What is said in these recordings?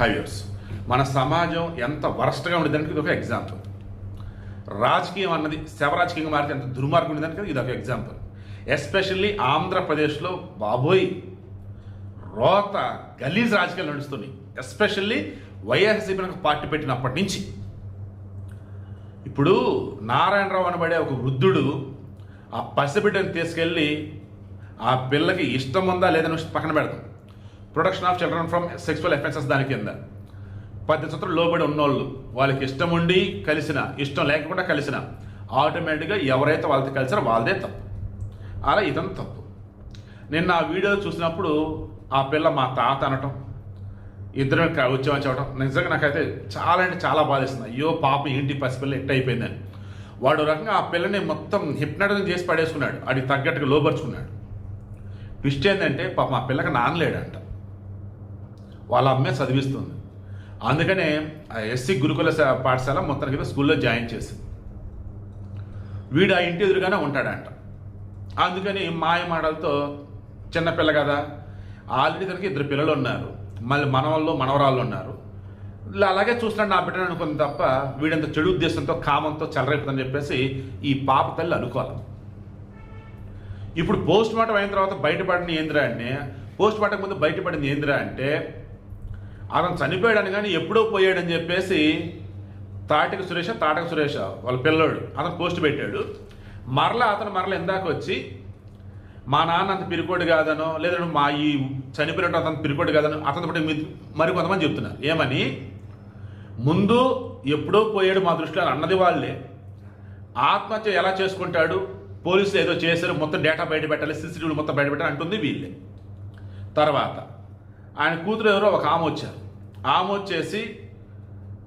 Highways years మన సమాజం ఎంత వరస్ట్గా ఉండేదానికి ఇది ఒక ఎగ్జాంపుల్ రాజకీయం అన్నది శవరాజకీయంగా మారితే ఎంత దుర్మార్గం ఉండేదానికి ఇది ఒక ఎగ్జాంపుల్ ఎస్పెషల్లీ ఆంధ్రప్రదేశ్లో బాబోయ్ రోత గలీజ్ రాజకీయాలు నడుస్తున్నాయి. ఎస్పెషల్లీ వైఎస్సీపీ నాకు పార్టీ పెట్టినప్పటి నుంచి. ఇప్పుడు నారాయణరావు అనబడే ఒక వృద్ధుడు ఆ పసిబిడ్డను తీసుకెళ్ళి ఆ పిల్లకి ఇష్టం ఉందా లేదని పక్కన పెడతాం. Production of children from sexual offences దాని కింద. పద్దెనిమిది సంవత్సరం లోబడి ఉన్నోళ్ళు వాళ్ళకి ఇష్టం ఉండి కలిసిన ఇష్టం లేకుండా కలిసిన ఆటోమేటిక్గా ఎవరైతే వాళ్ళతో కలిసినా వాళ్ళదే తప్పు. అలా ఇతను తప్పు. నిన్న ఆ వీడియో చూసినప్పుడు ఆ పిల్ల మా తాత అనటం ఇద్దరు వచ్చామని చెప్పడం నిజంగా నాకైతే చాలా అంటే చాలా బాధిస్తుంది. అయ్యో పాప ఏంటి పసిపిల్ల ఎట్ అయిపోయిందని. వాడు రకంగా ఆ పిల్లని మొత్తం హిప్నటైజం చేసి పడేసుకున్నాడు. అడిగి తగ్గట్టుగా లోపరుచుకున్నాడు. ట్విస్ట్ ఏంటంటే పాప మా పిల్లకి నానలేడంట వాళ్ళ అమ్మే చదివిస్తుంది. అందుకనే ఆ ఎస్సీ గురుకుల శా- పాఠశాల మొత్తానికి కింద స్కూల్లో జాయిన్ చేసింది. వీడు ఆ ఇంటి ఎదురుగానే ఉంటాడంట. అందుకని మాయమాటలతో చిన్నపిల్ల కదా ఆల్రెడీ తనకి ఇద్దరు పిల్లలు ఉన్నారు. మళ్ళీ మనవాళ్ళు మనవరాళ్ళు ఉన్నారు. అలాగే చూస్తున్నాడు నా బిడ్డను అనుకుంది తప్ప వీడంత చెడు ఉద్దేశంతో కామంతో చెలరైపోతుందని చెప్పేసి ఈ పాప తల్లి అనుకోవాలి ఇప్పుడు పోస్ట్ మార్టం అయిన తర్వాత బయటపడిన ఏంద్రా అంటే పోస్ట్ మార్టం ముందు బయటపడింది ఏంద్రా అంటే అతను చనిపోయాడని కానీ ఎప్పుడో పోయాడని చెప్పేసి తాటిక సురేష తాటక సురేష వాళ్ళ పిల్లోడు అతను పోస్ట్ పెట్టాడు. మరలా అతను మరల ఇందాక వచ్చి మా నాన్న అంత పిరికోడు కాదనో లేదంటే మా ఈ చనిపోయినట్టు అతను పిరికోడు కాదనో అతను మరి కొంతమంది చెప్తున్నారు. ఏమని? ముందు ఎప్పుడో పోయాడు మా దృష్టిలో అన్నది వాళ్ళే. ఆత్మహత్య ఎలా చేసుకుంటాడు? పోలీసులు ఏదో చేశారు మొత్తం డేటా బయట పెట్టాలి సీసీటీవీలు మొత్తం బయట పెట్టాలి అంటుంది వీళ్ళే. తర్వాత ఆయన కూతురు ఎవరో ఒక ఆమె వచ్చారు. ఆమె వచ్చేసి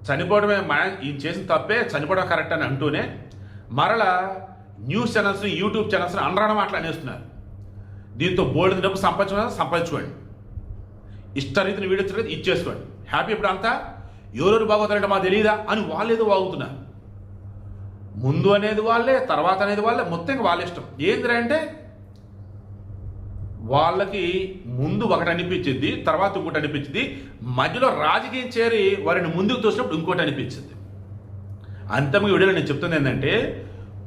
చనిపోవడమే మన ఈయన చేసిన తప్పే చనిపోవడం కరెక్ట్ అని అంటూనే మరలా న్యూస్ ఛానల్స్ యూట్యూబ్ ఛానల్స్ అనరాడం అట్లా అనేస్తున్నారు. దీంతో బోల్డ్ డబ్బు సంపాదించుకున్నా సంపాదించుకోండి. ఇష్టరీతిని వీడియో ఇచ్చేసుకోండి. హ్యాపీ ఇప్పుడు అంతా? ఎవరెవరు బాగోతారంటే మాకు తెలియదా అని వాళ్ళు ఏదో వాగుతున్నారు. ముందు అనేది వాళ్ళే తర్వాత అనేది వాళ్ళే మొత్తం వాళ్ళ ఇష్టం. ఏందిరా అంటే వాళ్ళకి ముందు ఒకటి అనిపించింది తర్వాత ఇంకోటి అనిపించింది. మధ్యలో రాజకీయం చేరి వారిని ముందుకు చూసినప్పుడు ఇంకోటి అనిపించింది. అంతమంది వీడియోలో నేను చెప్తుంది ఏంటంటే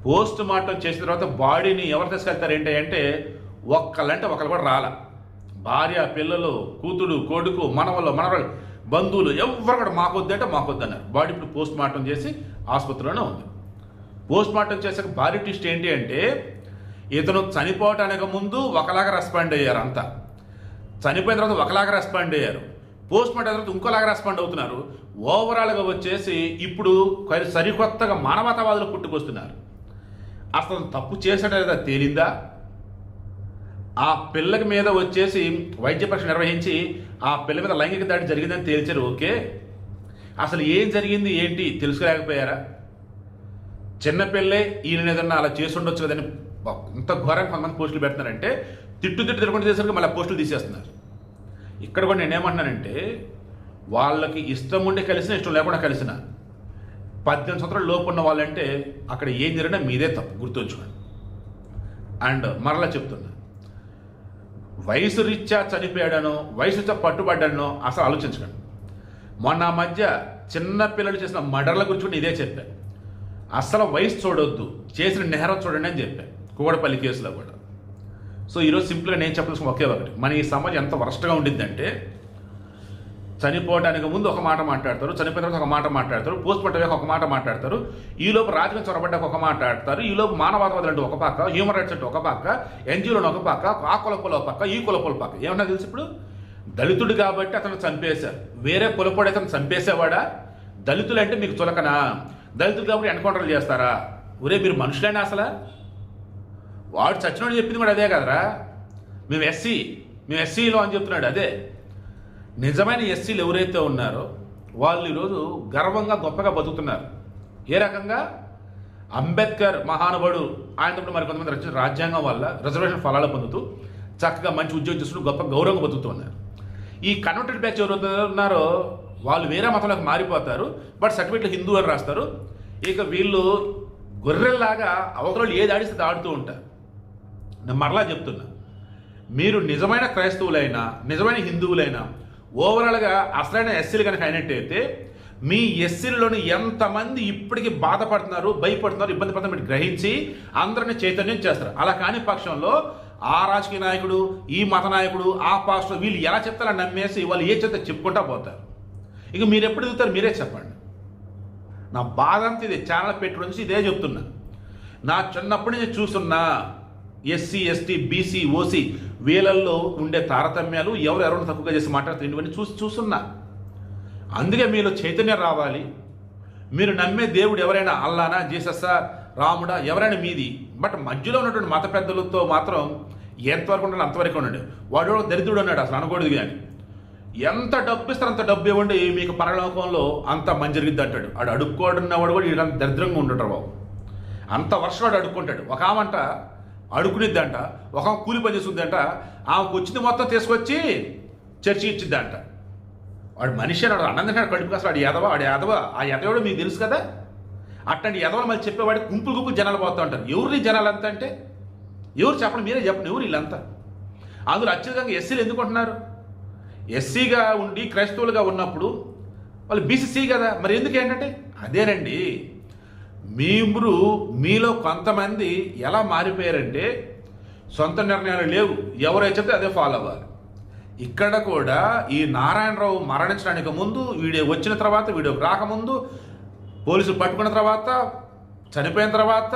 పోస్ట్ మార్టం చేసిన తర్వాత బాడీని ఎవరు తీసుకెళ్తారు ఏంటి అంటే ఒక్కళ్ళంటే ఒకళ్ళు కూడా రాల. భార్య పిల్లలు కూతుడు కొడుకు మనవలు మనవరాలు బంధువులు ఎవరు కూడా మాకొద్దు అంటే మాకొద్దు అన్నారు బాడీ ఇప్పుడు పోస్ట్ మార్టం చేసి ఆసుపత్రిలోనే ఉంది. పోస్ట్ మార్టం చేసాక భారీ ట్విస్ట్ ఏంటి అంటే ఇతను చనిపోవటానికి ముందు ఒకలాగా రెస్పాండ్ అయ్యారు అంతా. చనిపోయిన తర్వాత ఒకలాగా రెస్పాండ్ అయ్యారు. పోస్ట్ మార్టం తర్వాత ఇంకోలాగా రెస్పాండ్ అవుతున్నారు. ఓవరాల్గా వచ్చేసి ఇప్పుడు సరికొత్తగా మానవతావాదులు పుట్టుకొస్తున్నారు. అసలు తప్పు చేశాడో లేదా తేలిందా? ఆ పిల్లకి మీద వచ్చేసి వైద్య పరీక్ష నిర్వహించి ఆ పిల్ల మీద లైంగిక దాడి జరిగిందని తేల్చారు ఓకే? అసలు ఏం జరిగింది ఏంటి తెలుసుకోలేకపోయారా? చిన్నపిల్లే ఈయన ఏదన్నా అలా చేసి ఉండొచ్చు కదని ఇంత ఘోరంగా కొంతమంది పోస్టులు పెడుతున్నారంటే తిట్టు తిట్టు తిరగకుండా చేసరికి మళ్ళీ పోస్టులు తీసేస్తున్నారు. ఇక్కడ కూడా నేనేమంటున్నానంటే వాళ్ళకి ఇష్టం ఉండి కలిసిన ఇష్టం లేకుండా కలిసిన పద్దెనిమిది సంవత్సరాలు లోపు ఉన్న వాళ్ళంటే అక్కడ ఏం జరిగినా మీదే తప్పు గుర్తుంచుకోండి. అండ్ మరలా చెప్తున్నా వయసు రీత్యా చనిపోయాడనో వయసు రీత్యా పట్టుబడ్డానో అసలు ఆలోచించకండి. మొన్న మధ్య చిన్న పిల్లలు చేసిన మర్డర్ల గురించి కూడా ఇదే చెప్పాను అసలు వయసు చూడొద్దు చేసిన నేరం చూడండి అని చెప్పాను కూడపల్లి కేసులో కూడా. సో ఈరోజు సింపుల్గా నేను చెప్పాల్సిన ఒకే ఒకటి. మన ఈ సమాజం ఎంత వరస్ట్గా ఉండిద్దంటే చనిపోవడానికి ముందు ఒక మాట మాట్లాడతారు చనిపోయిన తర్వాత ఒక మాట మాట్లాడతారు పోస్ట్ మార్టం ఒక మాట మాట్లాడతారు ఈలోపు లోపు రాజకీయం చొరబడ్డాక ఒక మాట మాట్లాడతారు ఈలోపు మానవాదవాదులు అంటే ఒక పక్క హ్యూమన్ రైట్స్ అంటే ఒక పక్క ఎన్జిఓలు ఒక పక్క ఆ కులపుల ఒక పక్క ఈ కులపుల పక్క. ఏమన్నా తెలుసు ఇప్పుడు? దళితుడు కాబట్టి అతను చంపేశారు వేరే కులపడి అతను చంపేసేవాడా? దళితులు అంటే మీకు చులకనా? దళితులు కాబట్టి ఎన్కౌంటర్లు చేస్తారా? ఒరే మీరు మనుషులైనా అసలు? వాడు చచ్చినోడు చెప్పింది కూడా అదే కదరా. మేము ఎస్సీ మేము ఎస్సీలో అని చెప్తున్నాడు అదే. నిజమైన ఎస్సీలు ఎవరైతే ఉన్నారో వాళ్ళు ఈరోజు గర్వంగా గొప్పగా బతుకుతున్నారు. ఏ రకంగా? అంబేద్కర్ మహానుభావుడు ఆయనతో మరి కొంతమంది రచించిన రాజ్యాంగం వల్ల రిజర్వేషన్ ఫలాలు పొందుతూ చక్కగా మంచి ఉద్యోగం చేస్తూ గొప్ప గౌరవంగా బతుకుతూ ఉన్నారు. ఈ కన్వర్టెడ్ బ్యాచ్ ఎవరైతే ఉన్నారో వాళ్ళు వేరే మతంలోకి మారిపోతారు బట్ సర్టిఫికెట్లు హిందూ అని రాస్తారు. ఇక వీళ్ళు గొర్రెల్లాగా అవతల ఏది ఆడిస్తే ఆడుతూ ఉంటారు. నేను మరలా చెప్తున్నా. మీరు నిజమైన క్రైస్తవులైనా నిజమైన హిందువులైనా ఓవరాల్గా అసలైన ఎస్సీలు కనుక అయినట్టయితే మీ ఎస్సీల్లోని ఎంతమంది ఇప్పటికీ బాధపడుతున్నారు భయపడుతున్నారు ఇబ్బంది పడుతున్నారు మీరు గ్రహించి అందరిని చైతన్యం చేస్తారు. అలా కాని పక్షంలో ఆ రాజకీయ నాయకుడు ఈ మత నాయకుడు ఆ పాస్టర్ వీళ్ళు ఎలా చెప్తారని నమ్మేసి వాళ్ళు ఏ చెప్తే చెప్పుకుంటా పోతారు. ఇక మీరు ఎప్పుడు ఎదుగుతారు మీరే చెప్పండి. నా బాధ అంతా ఇది. ఛానల్ పెట్టి నుంచి ఇదే చెప్తున్నా. నా చిన్నప్పటి నుంచి చూస్తున్నా ఎస్సీ ఎస్టీ బీసీ ఓసీ వీళ్ళల్లో ఉండే తారతమ్యాలు ఎవరు ఎవరైనా తక్కువగా చేసి మాట్లాడుతున్నారు ఇవన్నీ చూసి చూస్తున్నా. అందుకే మీలో చైతన్యం రావాలి. మీరు నమ్మే దేవుడు ఎవరైనా అల్లానా జీసస్సా రాముడా ఎవరైనా మీది. బట్ మధ్యలో ఉన్నటువంటి మత పెద్దలతో మాత్రం ఎంతవరకు ఉండాలి అంతవరకు ఉండండి. వాడు దరిద్రుడు అన్నాడు అసలు అనకూడదు కానీ. ఎంత డబ్బు ఇస్తారు అంత డబ్బు ఇవ్వండి మీకు పరలోకంలో అంత మంచి జరిగిద్ది అంటాడు. ఆడు అడుక్కోడున్నవాడు కూడా వీడు అంత దరిద్రంగా ఉంటాడు బాబు. అంత వర్షం వాడు అడుక్కుంటాడు. ఒక ఆమంట అడుకునిద్దంట ఒక కూలి పని చేస్తుందంట ఆమెకు వచ్చింది మొత్తం తీసుకొచ్చి చర్చి ఇచ్చిద్దంట. వాడు మనిషి అన్నాడు అన్నం కడుపు అసలు వాడు ఎదవ వాడు ఎదవ ఆ ఎదవడు మీకు తెలుసు కదా? అట్లాంటి ఎదవలు మళ్ళీ చెప్పేవాడు గుంపులు గుంపులు జనాలు పోతూ ఉంటారు. ఎవరిని జనాలు అంతా అంటే? ఎవరు చెప్పండి మీరే చెప్పండి ఎవరు వీళ్ళంతా? అందులో అత్యధికంగా ఎస్సీలు ఎందుకుంటున్నారు ఎస్సీగా ఉండి క్రైస్తవులుగా ఉన్నప్పుడు వాళ్ళు బీసీసీ కదా మరి ఎందుకు ఏంటంటే? అదేనండి మీరు మీలో కొంతమంది ఎలా మారిపోయారంటే సొంత నిర్ణయాలు లేవు. ఎవరైతే చెప్తే అదే ఫాలో అవ్వాలి ఇక్కడ కూడా ఈ నారాయణరావు మరణించడానికి ముందు వీడియో వచ్చిన తర్వాత వీడియో రాకముందు పోలీసులు పట్టుకున్న తర్వాత చనిపోయిన తర్వాత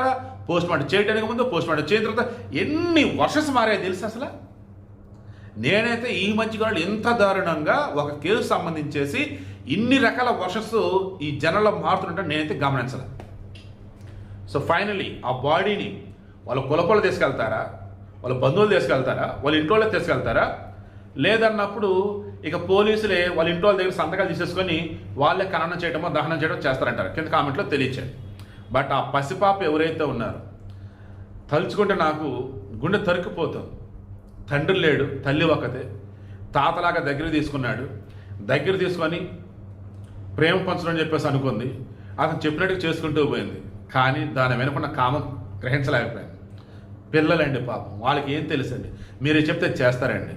పోస్ట్ మార్టం చేయడానికి ముందు పోస్ట్ మార్టం చేసిన తర్వాత ఎన్ని వర్షస్ మారాయో తెలుసు అసలు? నేనైతే ఈ మధ్యకాలంలో ఎంత దారుణంగా ఒక కేసు సంబంధించేసి ఇన్ని రకాల వర్షస్ ఈ జనంలో మారుతుంటే నేనైతే గమనించలే సో ఫైనలీ ఆ బాడీని వాళ్ళ కులపలు తీసుకెళ్తారా? వాళ్ళ బంధువులు తీసుకెళ్తారా? వాళ్ళ ఇంట్లో తీసుకెళ్తారా? లేదన్నప్పుడు ఇక పోలీసులే వాళ్ళ ఇంట్లో దగ్గర సంతకాలు తీసేసుకొని వాళ్ళే ఖననం చేయడమో దహనం చేయడం చేస్తారంటారు. కింద కామెంట్లో తెలియచారు బట్ ఆ పసిపాప ఎవరైతే ఉన్నారో తలుచుకుంటే నాకు గుండె తరుక్కుపోతుంది. తండ్రి లేడు తల్లి ఒకతే తాతలాగా దగ్గర తీసుకున్నాడు. దగ్గర తీసుకొని ప్రేమ పంచడం చెప్పేసి అనుకుంది. అతను చెప్పినట్టు చేసుకుంటూ పోయింది. కానీ దాని వెనుకున్న కామం గ్రహించలేకపోయాను పిల్లలండి పాపం వాళ్ళకి ఏం తెలుసండి? మీరు చెప్తే చేస్తారండి.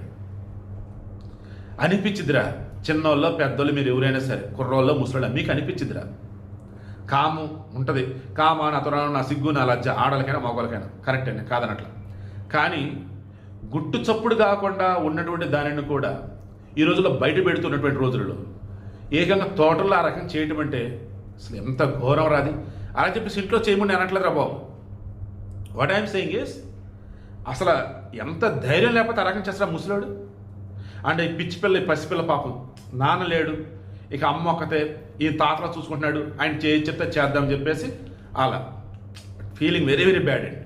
అనిపించిదిరా చిన్నోళ్ళో పెద్దోళ్ళు మీరు ఎవరైనా సరే కుర్రోళ్ళో ముసలోళ్ళ మీకు అనిపించిదిరా కాము ఉంటుంది. కామ నా తురా నా సిగ్గు నా లజ్జ ఆడలకైనా మగవాళ్ళకైనా కరెక్ట్ అండి కాదనట్ల. కానీ గుట్టు చప్పుడు కాకుండా ఉన్నటువంటి దానిని కూడా ఈ రోజుల్లో బయట పెడుతున్నటువంటి రోజులలో ఏకంగా తోటల్లో ఆ రకం చేయటం అంటే అసలు ఎంత ఘోరం రాది అలా చెప్పేసి ఇంట్లో చేయమని అనట్లేదు రా బాబు వాట్ ఐఎమ్ సెయింగ్ ఇస్ అసలు ఎంత ధైర్యం లేకపోతే అరకం చేస్తారా ముసలోడు? అండ్ ఈ పిచ్చి పిల్ల ఈ పసిపిల్ల పాపం నాన్న లేడు ఇక అమ్మ ఒక్కతే ఈ తాతలా చూసుకుంటున్నాడు ఆయన చేయి చెప్తే చేద్దాం చెప్పేసి అలా. ఫీలింగ్ వెరీ వెరీ బ్యాడ్ అండి